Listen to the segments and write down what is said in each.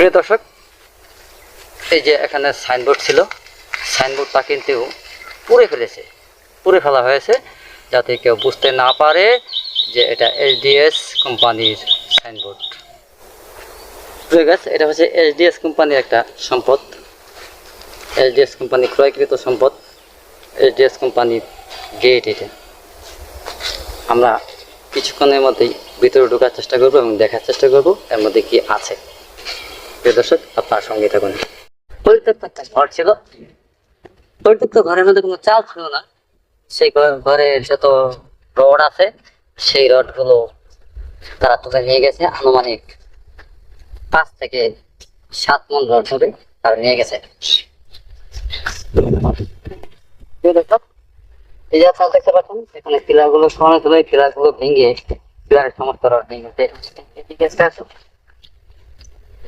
প্রিয় দর্শক, এই যে এখানে সাইনবোর্ড ছিল সাইনবোর্ডটা কিন্তু পুড়ে ফেলেছে, পুড়ে ফেলা হয়েছে যাতে কেউ বুঝতে না পারে যে এটা এইচডিএস কোম্পানির সাইনবোর্ড প্রিয় গাছ এটা হচ্ছে এইচডিএস কোম্পানির একটা সম্পদ। এইচডিএস কোম্পানি ক্রয়কৃত সম্পদ। এইচডিএস কোম্পানির গেট এটা। আমরা কিছুক্ষণের মধ্যেই ভিতরে ঢোকার চেষ্টা করব এবং দেখার চেষ্টা করব, এর মধ্যে কি আছে। প্রিয় আপনার সঙ্গে থাকুন। পরিত্যক্ত ঘর ছিল। পরিত্যক্ত ঘরের মধ্যে কোনো চাল ছিল না। সেই ঘর- যত রড আছে, সেই রডগুলো তারা তুলে নিয়ে গেছে। আনুমানিক পাঁচ থেকে সাত মন রড হবে তারা নিয়ে গেছে। এই যে আপনারা দেখতে পাচ্ছেন, এখানে পিলারগুলো সরানো ছিল। এই গুলো ভেঙে পিলারের সমস্ত রড ভেঙে গেছে এদিকে একটা আছে। এখানে পিলারগুলো একটা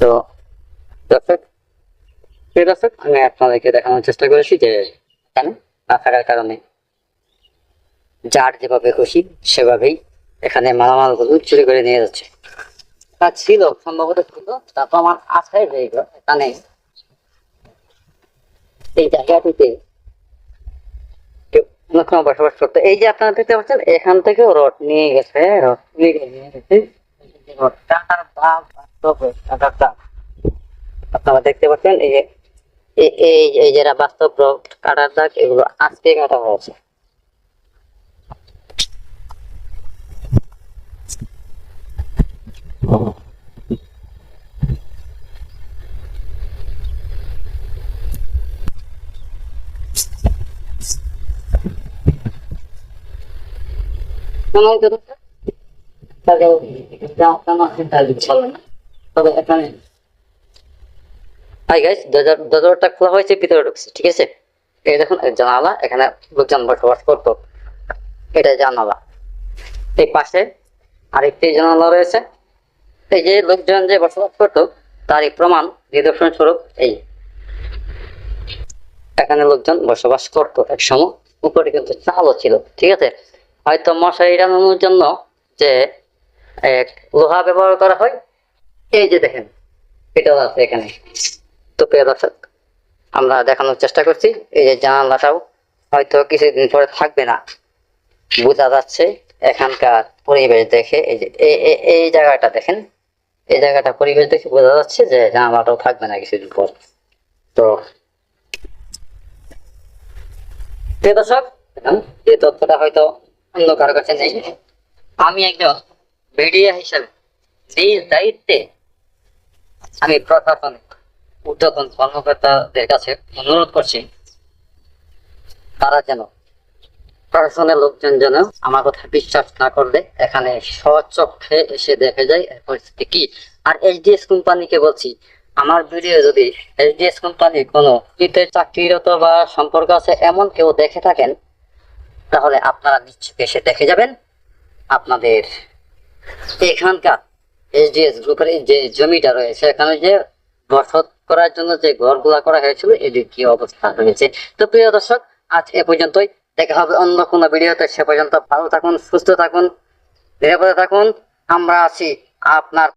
তো দর্শক প্রিয় দর্শক আমি আপনাদেরকে দেখানোর চেষ্টা করেছি যে এখানে না থাকার কারণে যার যেভাবে খুশি সেভাবেই এখানে মালামালগুলো চুরি করে নিয়ে যাচ্ছে। তা ছিল সম্ভবত ছিল আমার এখানে এই জায়গাটিতে বসবাস করতো। এই যে আপনারা দেখতে পাচ্ছেন, এখান থেকে রড নিয়ে গেছে, রড নিয়ে গেছে। আপনারা দেখতে পাচ্ছেন, এই যে, এই এই যারা বাস্তব রড, কাটার দাগ, এগুলো আজকে কাটা হয়েছে। তবে এখানে গাইস দরজাটা খোলা হয়েছে, ভিতরে ঢুকছে, ঠিক আছে? এই দেখুন জানালা, এখানে লোকজন বসবাস করতো। এটা জানালা। এই পাশে আরেকটি জানালা রয়েছে। এই যে লোকজন যে বসবাস প্রমাণ নিদর্শন স্বরূপ এই। এখানে লোকজন বসবাস করতো এক সময়। উপরে কিন্তু চালও ছিল, ঠিক আছে? হয়তো মশারি টানানোর জন্য যে এক লোহা ব্যবহার করা হয় এই যে দেখেন, এটাও আছে এখানে। তো দর্শক, আমরা দেখানোর চেষ্টা করছি, এই যে জানালাটাও হয়তো কিছুদিন পরে থাকবে না। বোঝা যাচ্ছে এখানকার পরিবেশ দেখে, এই যে এই জায়গাটা দেখেন, এই জায়গাটা পরিবেশ দেখে বোঝা যাচ্ছে যে জানালাটাও থাকবে না কিছুদিন পর। তো দর্শক এই তথ্যটা হয়তো অন্য কারও কাছে নেই। আমি একজন মিডিয়া হিসাবে নিজ দায়িত্বে আমি প্রশাসনিক ঊর্ধ্বতন কর্মকর্তাদের কাছে অনুরোধ করছি, তারা যেন প্রশাসনের লোকজন যেন আমার কথা বিশ্বাস না করলে এখানে স্বচক্ষে এসে দেখে যায় পরিস্থিতি কি। আর এইচডিএস কোম্পানিকে বলছি, আমার ভিডিও যদি এইচডিএস কোম্পানির কোনো শীতের চাকরিরত বা সম্পর্ক আছে এমন কেউ দেখে থাকেন, তাহলে আপনারা নিশ্চয় এসে দেখে যাবেন। আপনাদের এখানকার এইচডিএস গ্রুপের যে জমিটা রয়েছে, এখানে যে বসত করার জন্য যে ঘরগুলা করা হয়েছিল এদের কি অবস্থা হয়েছে? তো প্রিয় দর্শক, আজ এ পর্যন্তই। দেখা হবে অন্য কোনো ভিডিওতে। সে পর্যন্ত ভালো থাকুন, সুস্থ থাকুন, নিরাপদে থাকুন। আমরা আছি আপনার